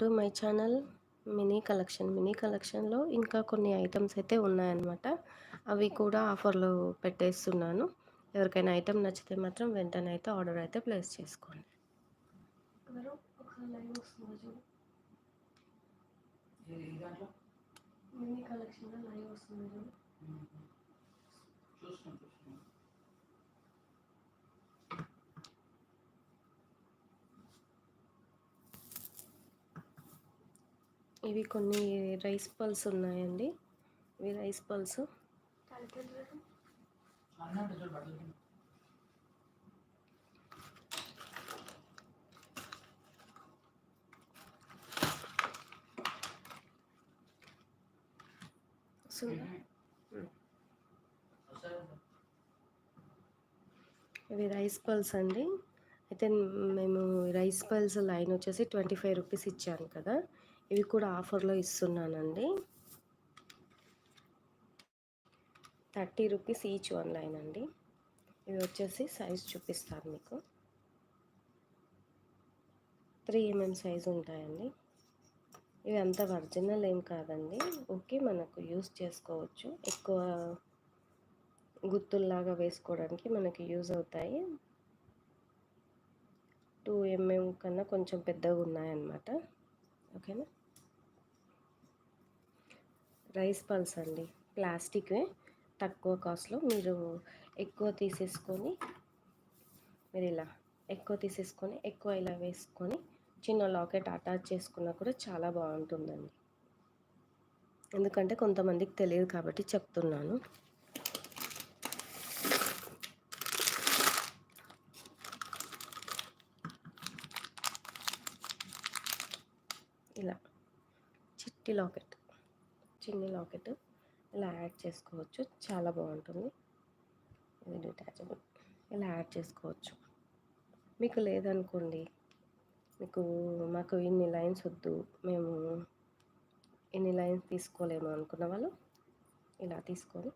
To my channel mini collection mini కలెక్షన్లో ఇంకా కొన్ని ఐటమ్స్ అయితే ఉన్నాయన్నమాట. అవి కూడా ఆఫర్లో పెట్టేస్తున్నాను. ఎవరికైనా ఐటమ్ నచ్చితే మాత్రం వెంటనే అయితే ఆర్డర్ అయితే ప్లేస్ చేసుకోండి. మినీ కలెక్షన్లో లైవ్ వస్తుంది. ఇవి కొన్ని రైస్ పల్స్ ఉన్నాయండి. ఇవి రైస్ పల్స్. ఇవి రైస్ పల్స్ అండి. అయితే మేము రైస్ పల్స్ లైన్ వచ్చేసి ట్వంటీ ఫైవ్ రూపీస్ ఇచ్చాను కదా. ఇవి కూడా ఆఫర్లో ఇస్తున్నానండి. Thirty rupees each one line అండి. ఇవి వచ్చేసి సైజ్ చూపిస్తాను మీకు. త్రీ ఎంఎం సైజు ఉంటాయండి. ఇవి అంత ఒరిజినల్ ఏం కాదండి. ఓకే మనకు యూస్ చేసుకోవచ్చు. ఎక్కువ గుత్తుల్లాగా వేసుకోవడానికి మనకి యూజ్ అవుతాయి. టూ ఎంఎం కన్నా కొంచెం పెద్దగా ఉన్నాయన్నమాట. ఓకేనా? రైస్ పల్స్ అండి. ప్లాస్టిక్వే తక్కువ కాస్ట్లో మీరు ఎక్కువ తీసేసుకొని మీరు ఇలా ఎక్కువ తీసేసుకొని ఎక్కువ ఇలా వేసుకొని చిన్న లాకెట్ అటాచ్ చేసుకున్నా కూడా చాలా బాగుంటుందండి. ఎందుకంటే కొంతమందికి తెలియదు కాబట్టి చెప్తున్నాను. ఇలా చిట్టి లాకెట్. చిన్ని లాకెట్ ఇలా యాడ్ చేసుకోవచ్చు. చాలా బాగుంటుంది. ఇది డిటాచబుల్. ఇలా యాడ్ చేసుకోవచ్చు. మీకు లేదనుకోండి మీకు మాకు ఇన్ని లైన్స్ వద్దు మేము ఇన్ని లైన్స్ తీసుకోలేము అనుకున్న వాళ్ళు ఇలా తీసుకొని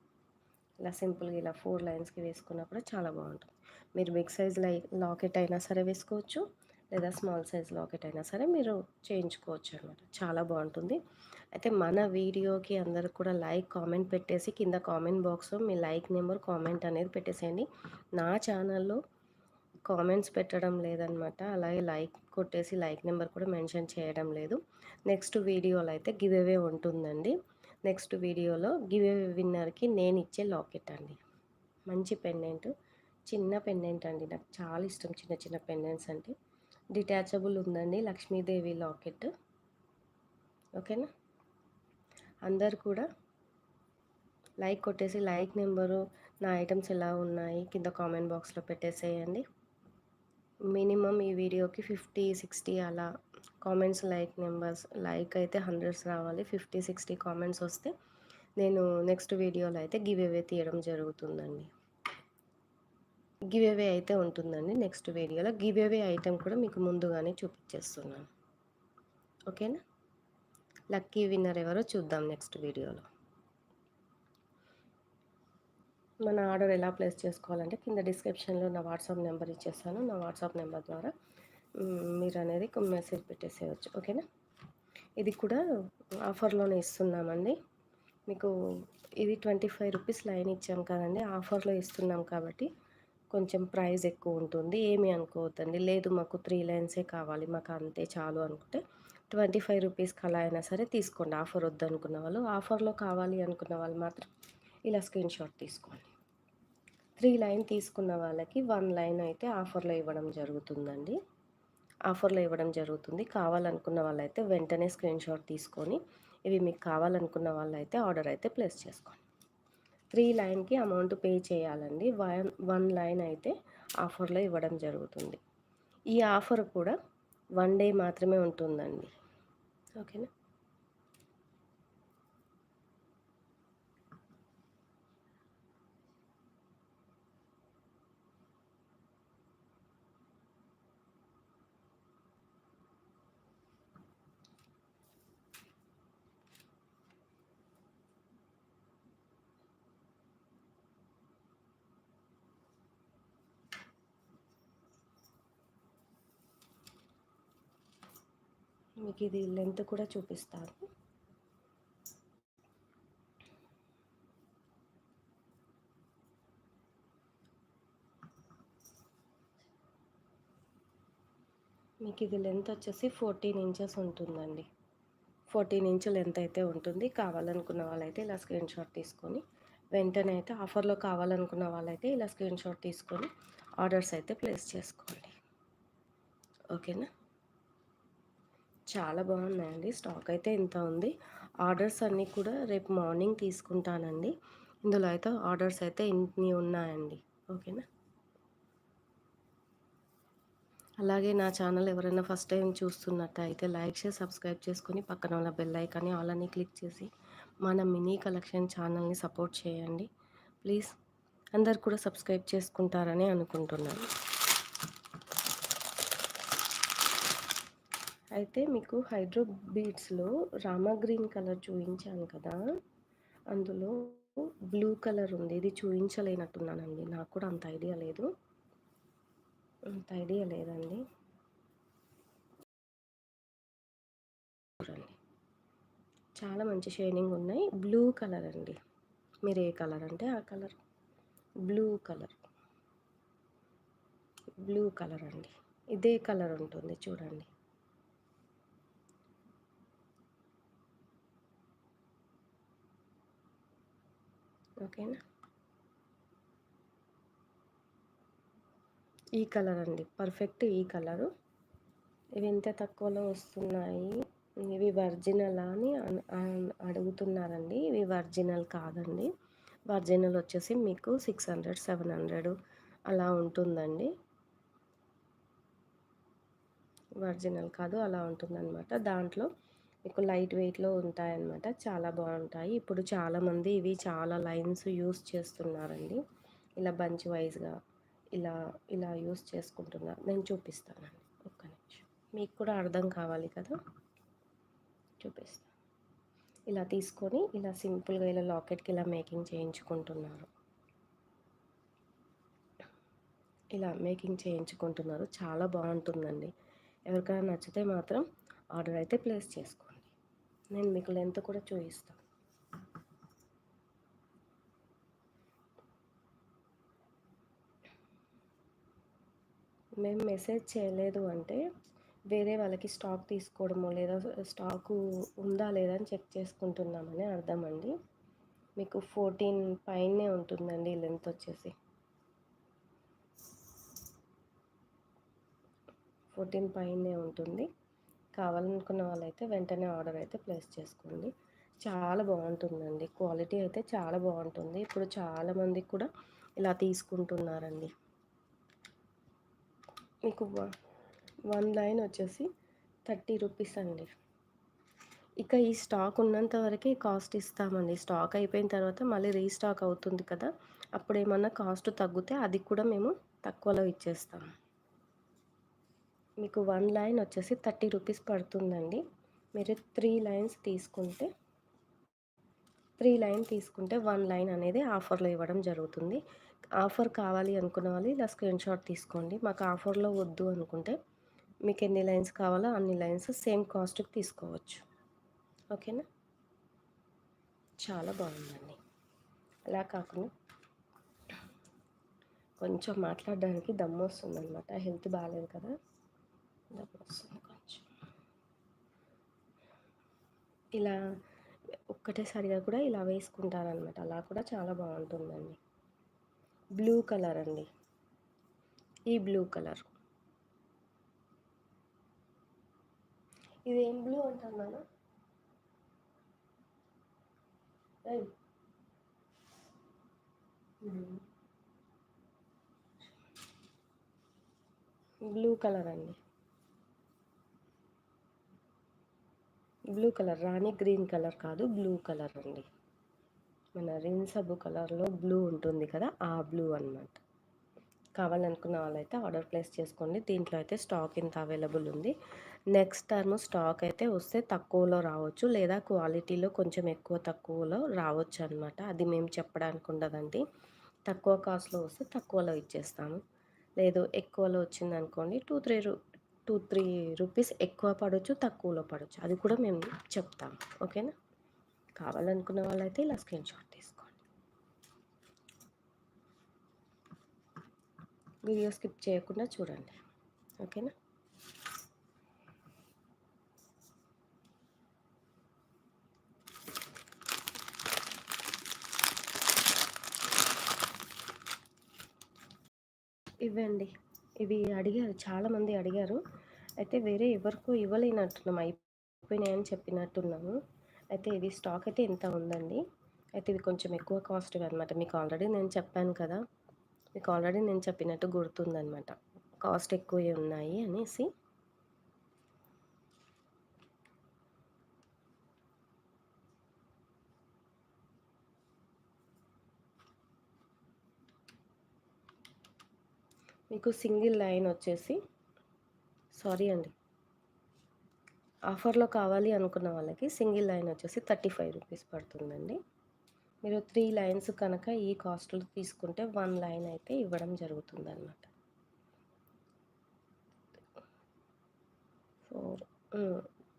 ఇలా సింపుల్గా ఇలా ఫోర్ లైన్స్కి వేసుకున్నప్పుడు చాలా బాగుంటుంది. మీరు బిగ్ సైజ్ లై లాకెట్ అయినా సరే వేసుకోవచ్చు. లేదా స్మాల్ సైజ్ లాకెట్ అయినా సరే మీరు చేయించుకోవచ్చు అనమాట చాలా బాగుంటుంది. అయితే మన వీడియోకి అందరు కూడా లైక్ కామెంట్ పెట్టేసి కింద కామెంట్ బాక్స్లో మీ లైక్ నెంబర్ కామెంట్ అనేది పెట్టేసేయండి. నా ఛానల్లో కామెంట్స్ పెట్టడం లేదనమాట అలాగే లైక్ కొట్టేసి లైక్ నెంబర్ కూడా మెన్షన్ చేయడం లేదు. నెక్స్ట్ వీడియోలో అయితే గివ్ అవే ఉంటుందండి. నెక్స్ట్ వీడియోలో గివ్ అవే విన్నర్కి నేను ఇచ్చే లాకెట్ అండి. మంచి పెండెంట్ చిన్న పెండెంట్ అండి. నాకు చాలా ఇష్టం చిన్న చిన్న పెండెంట్స్ అంటే. డిటాచబుల్ ఉందండి లక్ష్మీదేవి లాకెట్. ఓకేనా? అందరు కూడా లైక్ కొట్టేసి లైక్ నెంబరు నా ఐటమ్స్ ఎలా ఉన్నాయి కింద కామెంట్ బాక్స్లో పెట్టేసేయండి. మినిమం ఈ వీడియోకి ఫిఫ్టీ సిక్స్టీ అలా కామెంట్స్ లైక్ నెంబర్స్ లైక్ అయితే హండ్రెడ్స్ రావాలి. ఫిఫ్టీ సిక్స్టీ కామెంట్స్ వస్తే నేను నెక్స్ట్ వీడియోలో అయితే గివ్ అవే తీయడం జరుగుతుందండి. గివ్ అవే అయితే ఉంటుందండి నెక్స్ట్ వీడియోలో. గివ్ అవే ఐటెం కూడా మీకు ముందుగానే చూపించేస్తున్నాను. ఓకేనా? లక్కీ విన్నర్ ఎవరో చూద్దాం నెక్స్ట్ వీడియోలో. మన ఆర్డర్ ఎలా ప్లేస్ చేసుకోవాలంటే కింద డిస్క్రిప్షన్లో నా వాట్సాప్ నెంబర్ ఇచ్చేస్తాను. నా వాట్సాప్ నెంబర్ ద్వారా మీరు అనేది మెసేజ్ పెట్టేసేయచ్చు. ఓకేనా? ఇది కూడా ఆఫర్లోనే ఇస్తున్నామండి. మీకు ఇది ట్వంటీ ఫైవ్ రూపీస్ లైన్ ఇచ్చాం కదండి ఆఫర్లో ఇస్తున్నాం కాబట్టి కొంచెం ప్రైస్ ఎక్కువ ఉంటుంది. ఏమీ అనుకోవద్దండి. లేదు మాకు త్రీ లైన్సే కావాలి. మాకు అంతే చాలు అనుకుంటే ట్వంటీ ఫైవ్ రూపీస్కి అలా అయినా సరే తీసుకోండి. ఆఫర్ వద్దనుకున్న వాళ్ళు. ఆఫర్లో కావాలి అనుకున్న వాళ్ళు మాత్రం ఇలా స్క్రీన్ షాట్ తీసుకోండి. త్రీ లైన్ తీసుకున్న వాళ్ళకి వన్ లైన్ అయితే ఆఫర్లో ఇవ్వడం జరుగుతుందండి. ఆఫర్లో ఇవ్వడం జరుగుతుంది. కావాలనుకున్న వాళ్ళైతే వెంటనే స్క్రీన్ షాట్ తీసుకొని ఇవి మీకు కావాలనుకున్న వాళ్ళైతే ఆర్డర్ అయితే ప్లేస్ చేసుకోండి. త్రీ లైన్కి అమౌంట్ పే చేయాలండి. వన్ వన్ లైన్ అయితే ఆఫర్లో ఇవ్వడం జరుగుతుంది. ఈ ఆఫర్ కూడా వన్ డే మాత్రమే ఉంటుందండి. ఓకేనా? మీకు ఇది లెంత్ కూడా చూపిస్తాను. మీకు ఇది లెంత్ వచ్చేసి ఫోర్టీన్ ఇంచెస్ ఉంటుందండి. ఫోర్టీన్ ఇంచు లెంత్ అయితే ఉంటుంది. కావాలనుకున్న వాళ్ళైతే ఇలా స్క్రీన్ షాట్ తీసుకొని వెంటనే అయితే ఆఫర్లో కావాలనుకున్న వాళ్ళైతే ఇలా స్క్రీన్ షాట్ తీసుకొని ఆర్డర్స్ అయితే ప్లేస్ చేసుకోండి. ఓకేనా? చాలా బాగున్నాయండి. స్టాక్ అయితే ఇంత ఉంది. ఆర్డర్స్ అన్నీ కూడా రేపు మార్నింగ్ తీసుకుంటానండి. ఇందులో అయితే ఆర్డర్స్ అయితే ఇన్ని ఉన్నాయండి. ఓకేనా? అలాగే నా ఛానల్ ఎవరైనా ఫస్ట్ టైం చూస్తున్నట్టయితే లైక్ చేసి సబ్స్క్రైబ్ చేసుకొని పక్కన ఉన్న బెల్ ఐకాన్ని ఆల్ అని క్లిక్ చేసి మన మినీ కలెక్షన్ ఛానల్ని సపోర్ట్ చేయండి. ప్లీజ్. అందరు కూడా సబ్స్క్రైబ్ చేసుకుంటారని అనుకుంటున్నాను. అయితే మీకు హైడ్రో బీడ్స్లో రామా గ్రీన్ కలర్ చూపించాను కదా అందులో బ్లూ కలర్ ఉంది. ఇది చూపించలేనట్టున్నానండి నాకు కూడా అంత ఐడియా లేదు. అంత ఐడియా లేదండి. చూడండి. చాలా మంచి షైనింగ్ ఉన్నాయి. బ్లూ కలర్ అండి. మీరు ఏ కలర్ అంటే ఆ colour. Blue colour. Blue colour అండి. ఇదే కలర్ ఉంటుంది చూడండి. ఓకేనా? ఈ కలర్ అండి. పర్ఫెక్ట్ ఈ కలరు. ఇవి ఎంత తక్కువలో వస్తున్నాయి? ఇవి వర్జినల్ అని అడుగుతున్నారండి. ఇవి వర్జినల్ కాదండి. వర్జినల్ వచ్చేసి మీకు సిక్స్ హండ్రెడ్ సెవెన్ హండ్రెడ్ అలా ఉంటుందండి. వర్జినల్ కాదు అలా ఉంటుందన్నమాట. దాంట్లో మీకు లైట్ వెయిట్లో ఉంటాయన్నమాట. చాలా బాగుంటాయి. ఇప్పుడు చాలామంది ఇవి చాలా లైన్స్ యూస్ చేస్తున్నారండి. ఇలా బంచ్ వైజ్గా ఇలా ఇలా యూస్ చేసుకుంటున్నారు నేను చూపిస్తానండి. ఒక్క నిమిషం. మీకు కూడా అర్థం కావాలి కదా? చూపిస్తాను. ఇలా తీసుకొని ఇలా సింపుల్గా ఇలా లాకెట్కి ఇలా మేకింగ్ చేయించుకుంటున్నారు. ఇలా మేకింగ్ చేయించుకుంటున్నారు. చాలా బాగుంటుందండి. ఎవరికైనా నచ్చితే మాత్రం ఆర్డర్ అయితే ప్లేస్ చేసుకోండి. నేను మీకు లెంత్ కూడా చూపిస్తాను మేము మెసేజ్ చేయలేదు అంటే వేరే వాళ్ళకి స్టాక్ తీసుకోవడము లేదా స్టాకు ఉందా లేదా అని చెక్ చేసుకుంటున్నామని అర్థం అండి. మీకు ఫోర్టీన్ పైనే ఉంటుందండి లెంత్ వచ్చేసి. ఫోర్టీన్ పైనే ఉంటుంది. కావాలనుకున్న వాళ్ళైతే వెంటనే ఆర్డర్ అయితే ప్లేస్ చేసుకోండి. చాలా బాగుంటుందండి. క్వాలిటీ అయితే చాలా బాగుంటుంది. ఇప్పుడు చాలామంది కూడా ఇలా తీసుకుంటున్నారండి. మీకు వన్ లైన్ వచ్చేసి థర్టీ రూపీస్ అండి. ఇక ఈ స్టాక్ ఉన్నంత వరకే కాస్ట్ ఇస్తామండి. స్టాక్ అయిపోయిన తర్వాత మళ్ళీ రీస్టాక్ అవుతుంది కదా. అప్పుడు ఏమన్నా కాస్ట్ తగ్గితే అది కూడా మేము తక్కువలో ఇచ్చేస్తాం. మీకు వన్ లైన్ వచ్చేసి థర్టీ రూపీస్ పడుతుందండి. మీరు త్రీ లైన్స్ తీసుకుంటే త్రీ లైన్ తీసుకుంటే వన్ లైన్ అనేది ఆఫర్లో ఇవ్వడం జరుగుతుంది. ఆఫర్ కావాలి అనుకున్న వాళ్ళు ఇలా స్క్రీన్ షాట్ తీసుకోండి. మాకు ఆఫర్లో వద్దు అనుకుంటే మీకు ఎన్ని లైన్స్ కావాలో అన్ని లైన్స్ సేమ్ కాస్ట్కి తీసుకోవచ్చు. ఓకేనా? చాలా బాగుందండి. అలా కాకుండా కొంచెం మాట్లాడడానికి దమ్ము వస్తుందన్నమాట. హెల్త్ బాగాలేదు కదా. దమ్ము వస్తుంది కొంచెం ఇలా ఒక్కటేసారిగా కూడా ఇలా వేసుకుంటారనమాట అలా కూడా చాలా బాగుంటుందండి. బ్లూ కలర్ అండి. ఈ బ్లూ కలర్ ఇది ఏం బ్లూ అంటున్నాను బ్లూ కలర్ అండి. బ్లూ కలర్ రాణి గ్రీన్ కలర్ కాదు బ్లూ కలర్ అండి. మన రిన్ సబ్బు కలర్లో బ్లూ ఉంటుంది కదా ఆ బ్లూ అనమాట కావాలనుకున్న వాళ్ళైతే ఆర్డర్ ప్లేస్ చేసుకోండి. దీంట్లో అయితే స్టాక్ ఇంత అవైలబుల్ ఉంది. నెక్స్ట్ టర్మ్ స్టాక్ అయితే వస్తే తక్కువలో రావచ్చు లేదా క్వాలిటీలో కొంచెం ఎక్కువ తక్కువలో రావచ్చు అనమాట అది మేము చెప్పడానికి ఉండదండి. తక్కువ కాస్ట్లో వస్తే తక్కువలో ఇచ్చేస్తాము. లేదు ఎక్కువలో వచ్చింది అనుకోండి టూ త్రీ రూ టూ త్రీ రూపీస్ ఎక్కువ పడవచ్చు తక్కువలో పడవచ్చు అది కూడా మేము చెప్తాం. ఓకేనా? కావాలనుకున్న వాళ్ళైతే ఇలా స్క్రీన్ షాట్ తీసుకోండి. వీడియో స్కిప్ చేయకుండా చూడండి. ఓకేనా? ఇవ్వండి. ఇవి అడిగారు చాలామంది అడిగారు. అయితే వేరే ఎవరికో ఇవ్వలేనట్టున్నాం అయిపోయినాయని చెప్పినట్టున్నాము. అయితే ఇది స్టాక్ అయితే ఎంత ఉందండి. అయితే ఇవి కొంచెం ఎక్కువ కాస్ట్ అనమాట మీకు ఆల్రెడీ నేను చెప్పాను కదా. మీకు ఆల్రెడీ నేను చెప్పినట్టు గుర్తుందనమాట కాస్ట్ ఎక్కువే ఉన్నాయి అనేసి. మీకు సింగిల్ లైన్ వచ్చేసి సారీ అండి. ఆఫర్లో కావాలి అనుకున్న వాళ్ళకి సింగిల్ లైన్ వచ్చేసి థర్టీ ఫైవ్ రూపీస్ పడుతుందండి. మీరు త్రీ లైన్స్ కనుక ఈ కాస్ట్లో తీసుకుంటే వన్ లైన్ అయితే ఇవ్వడం జరుగుతుంది అన్నమాట ఫోర్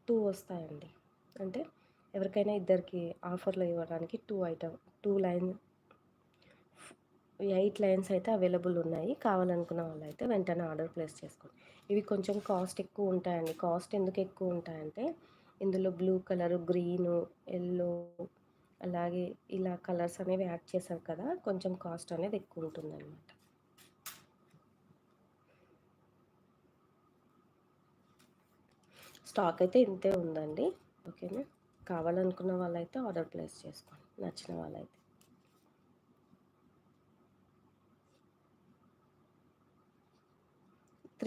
టూ వస్తాయండి. అంటే ఎవరికైనా ఇద్దరికి ఆఫర్లో ఇవ్వడానికి two item two line eight lines అయితే అవైలబుల్ ఉన్నాయి. కావాలనుకున్న వాళ్ళు అయితే వెంటనే ఆర్డర్ ప్లేస్ చేసుకోండి. ఇవి కొంచెం కాస్ట్ ఎక్కువ ఉంటాయండి. కాస్ట్ ఎందుకు ఎక్కువ ఉంటాయంటే ఇందులో బ్లూ కలర్ గ్రీను ఎల్లో అలాగే ఇలా కలర్స్ అనేవి యాడ్ చేశారు కదా కొంచెం కాస్ట్ అనేది ఎక్కువ ఉంటుందన్నమాట. స్టాక్ అయితే ఇంతే ఉందండి. ఓకేనా? కావాలనుకున్న వాళ్ళైతే ఆర్డర్ ప్లేస్ చేసుకోండి. నచ్చిన వాళ్ళైతే.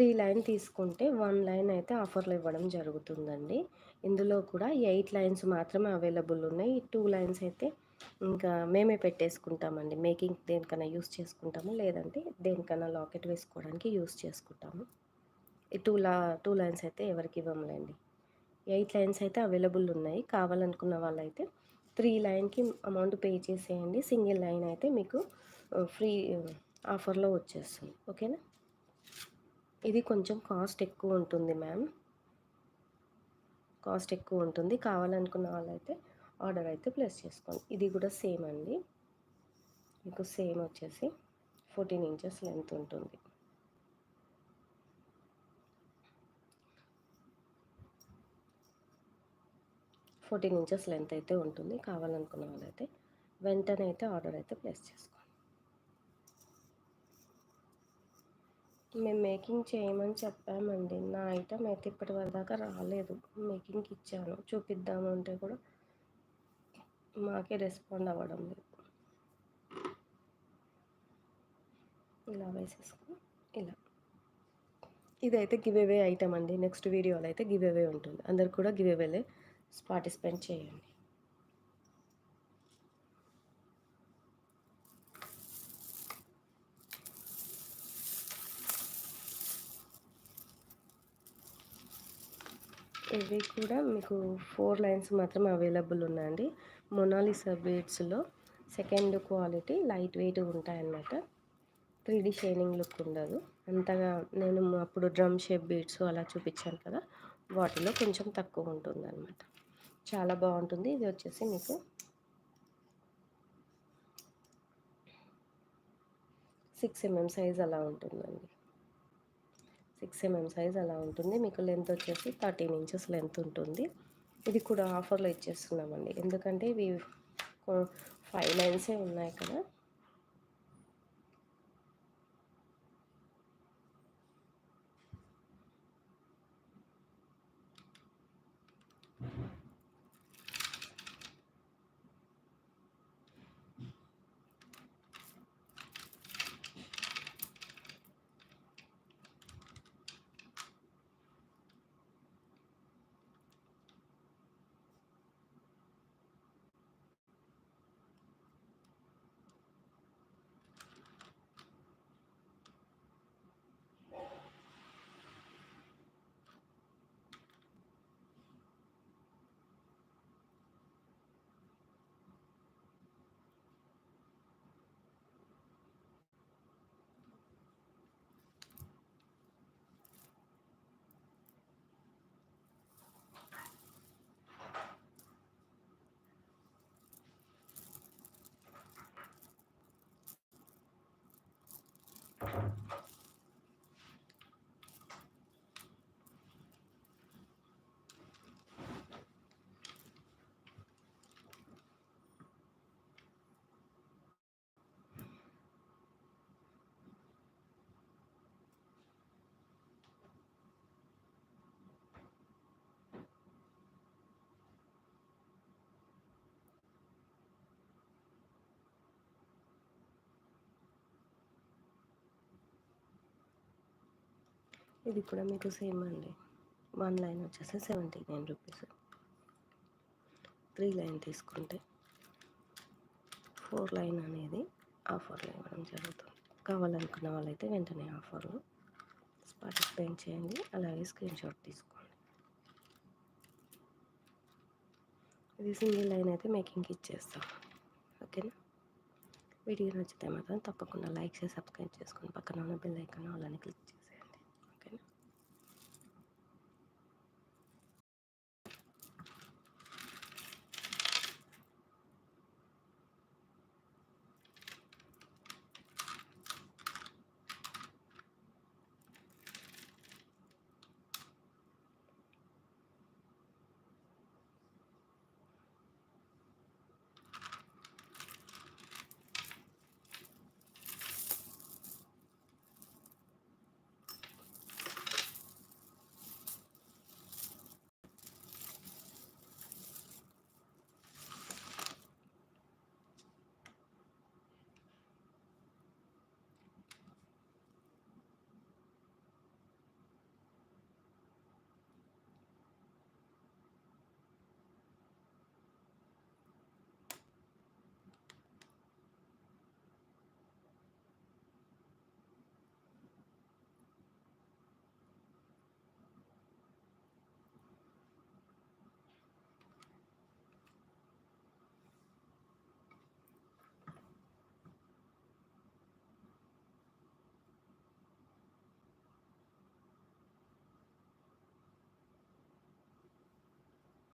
త్రీ లైన్ తీసుకుంటే వన్ లైన్ అయితే ఆఫర్లో ఇవ్వడం జరుగుతుందండి. ఇందులో కూడా ఎయిట్ లైన్స్ మాత్రమే అవైలబుల్ ఉన్నాయి. టూ లైన్స్ అయితే ఇంకా మేమే పెట్టేసుకుంటామండి. మేకింగ్ దేనికైనా యూస్ చేసుకుంటాము? లేదంటే దేనికైనా లాకెట్ వేసుకోవడానికి యూస్ చేసుకుంటాము. ఈ టూ లా టూ లైన్స్ అయితే ఎవరికి ఇవ్వములేండి. ఎయిట్ లైన్స్ అయితే అవైలబుల్ ఉన్నాయి. కావాలనుకున్న వాళ్ళైతే త్రీ లైన్కి అమౌంట్ పే చేసేయండి. సింగిల్ లైన్ అయితే మీకు ఫ్రీ ఆఫర్లో వచ్చేస్తుంది. ఓకేనా? ఇది కొంచెం కాస్ట్ ఎక్కువ ఉంటుంది మ్యామ్. కాస్ట్ ఎక్కువ ఉంటుంది. కావాలనుకున్న వాళ్ళైతే ఆర్డర్ అయితే ప్లేస్ చేసుకోండి. ఇది కూడా సేమ్ అండి. మీకు సేమ్ వచ్చేసి ఫోర్టీన్ ఇంచెస్ లెంత్ ఉంటుంది. ఫోర్టీన్ ఇంచెస్ లెంత్ అయితే ఉంటుంది. కావాలనుకున్న వాళ్ళైతే వెంటనే అయితే ఆర్డర్ అయితే ప్లేస్ చేసుకోండి. మేము మేకింగ్ చేయమని చెప్పామండి. నా ఐటమ్ అయితే ఇప్పటి వరదాకా రాలేదు. మేకింగ్కి ఇచ్చాను. చూపిద్దాము అంటే కూడా మాకే రెస్పాండ్ అవ్వడం లేదు. ఇలా వేసేసుకుని ఇలా. ఇదైతే గివ్ అవే ఐటమ్ అండి. నెక్స్ట్ వీడియోలో అయితే గివ్ అవే ఉంటుంది. అందరు కూడా గివ్ అవేలే పార్టిసిపేట్ చేయండి. ఇవి కూడా మీకు ఫోర్ లైన్స్ మాత్రమే అవైలబుల్ ఉన్నాయండి. మొనాలిసా బీడ్స్లో సెకండ్ క్వాలిటీ లైట్ వెయిట్ ఉంటాయన్నమాట. త్రీ డీ షైనింగ్ లుక్ ఉండదు. అంతగా నేను అప్పుడు డ్రమ్ షేప్ బీడ్స్ అలా చూపించాను కదా వాటిలో కొంచెం తక్కువ ఉంటుంది అనమాట చాలా బాగుంటుంది. ఇది వచ్చేసి మీకు సిక్స్ ఎంఎం సైజ్ అలా ఉంటుందండి. సిక్స్ ఎంఎం సైజ్ అలా ఉంటుంది. మీకు లెంత్ వచ్చేసి థర్టీన్ ఇంచెస్ లెంత్ ఉంటుంది. ఇది కూడా ఆఫర్లో ఇచ్చేస్తున్నామండి. ఎందుకంటే ఇవి ఫైవ్ లైన్సే ఉన్నాయి కదా. ఇది కూడా మీకు సేమ్ అండి. వన్ లైన్ వచ్చేసి seventy nine rupees. Three line తీసుకుంటే ఫోర్ లైన్ అనేది ఆఫర్లో ఇవ్వడం జరుగుతుంది. కావాలనుకున్న వాళ్ళైతే వెంటనే ఆఫర్లో పార్టిసిపేట్ చేయండి. అలాగే స్క్రీన్ షాట్ తీసుకోండి. ఇది సింగిల్ లైన్ అయితే మేకింగ్కి ఇచ్చేస్తాం. ఓకేనా? వీడియో నచ్చితే మాత్రం తప్పకుండా లైక్ చేసి సబ్స్క్రైబ్ చేసుకొని పక్కన ఉన్న బెల్ ఐకాన్ అలానే క్లిక్ చేయండి.